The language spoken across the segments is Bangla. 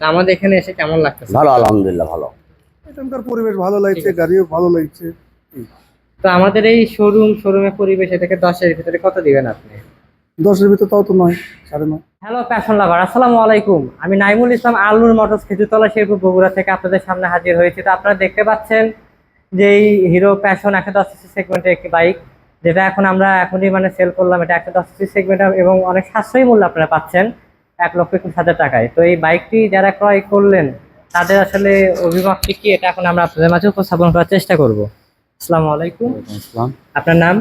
তা আমাদের এখানে এসে কেমন লাগতেছে? ভালো আলহামদুলিল্লাহ ভালো। এখানকার পরিবেশ ভালো লাগছে গাড়িও ভালো লাগছে। তো আমাদের এই শোরুম শোরুমের পরিবেশ এটাকে দশের ভিতরে কত দিবেন আপনি? দশের ভিতর তাও তো নয় সাড়ে নয়। হ্যালো প্যাশন লাভার আসসালামু আলাইকুম। আমি নাইমুল ইসলাম আলনুর মোটরস খেজুতলা শেরপুর বগুড়া থেকে আপনাদের সামনে হাজির হয়েছি। তো আপনারা দেখতে পাচ্ছেন যে এই হিরো প্যাশন একশো দশ সিসি সেগমেন্টের একটি বাইক যেটা এখন আমরা এখনই মানে সেল করলাম। এটা একশো দশ সিসি সেগমেন্ট এবং অনেক সাশ্রয়ী মূল্য আপনারা পাচ্ছেন। এক লক্ষ একুশ হাজার টাকায়। তো এই বাইকটি যারা ক্রয় করলেন তাদের আসলে অভিমতটি কি এটা এখন আমরা আপনাদের মাঝে উপস্থাপন করার চেষ্টা করব। আসসালামু আলাইকুম। আসসালাম। আপনার নাম?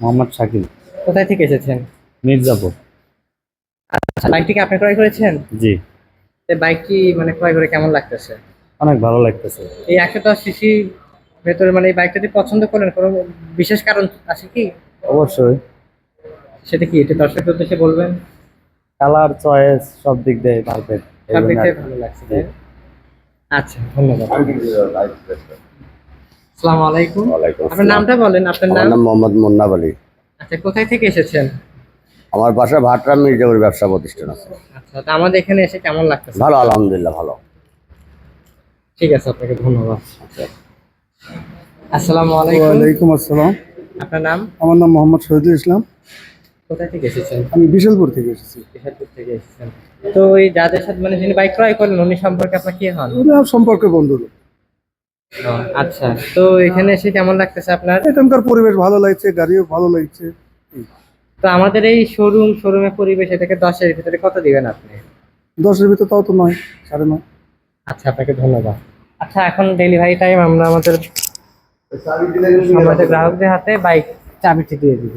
মোহাম্মদ শাকিল। কোথায় থেকে এসেছেন? মির্জাপুর। আচ্ছা বাইকটি কি আপনি ক্রয় করেছেন? জি। এই বাইকটি মানে ক্রয় করে কেমন লাগতেছে? অনেক ভালো লাগতেছে। এই একশো দশ সিসি ভেতরে মানে এই বাইকটাতে পছন্দ করেন কোনো বিশেষ কারণ আছে কি? অবশ্যই। সেটা কি? এটা দর্শকের উদ্দেশ্যে বলবেন। কালার চয়েস সব দিক দিয়ে পারফেক্ট সব দিক থেকে ভালো লাগছে আচ্ছা ধন্যবাদ। আসসালামু আলাইকুম। আপনার নামটা বলেন আপনার আমার নাম? নাম মোহাম্মদ মুন্নাব আলী। আচ্ছা কোথায় থেকে এসেছেন? আমার বাসা ভাটরাম মির্জাপুর ব্যবসা প্রতিষ্ঠান আছে। আচ্ছা তা আমাদের এখানে এসে কেমন লাগতেছে? ভালো আলহামদুলিল্লাহ ভালো। ঠিক আছে আপনাকে ধন্যবাদ। আসসালামু আলাইকুম। ওয়ালাইকুম আসসালাম। আপনার নাম? আমার নাম মোহাম্মদ শহীদুল ইসলাম। কোথায় থেকে এসেছেন? আমি বিশালপুর থেকে এসেছি। বিহারপুর থেকে এসেছেন। তো ওই যাদের সাথে মানে যিনি বাইক ক্রয় করেন উনি সম্পর্কে আপনার কি হন? ওরা সম্পর্কে বন্ধু আচ্ছা। তো এখানে এসে কেমন লাগতেছে আপনার? এখানকার পরিবেশ ভালো লাগছে গাড়িও ভালো লাগছে। তো আমাদের এই শোরুম শোরুমের পরিবেশ এটাকে দশের ভিতরে কত দিবেন আপনি? দশের ভিতর তাও তো নয় সাড়ে নয়। আচ্ছা আপনাকে ধন্যবাদ। আচ্ছা এখন ডেলিভারি টাইম আমরা আমাদের আমাদের গ্রাহকদের হাতে বাইক চাবিটি দিয়ে দিব।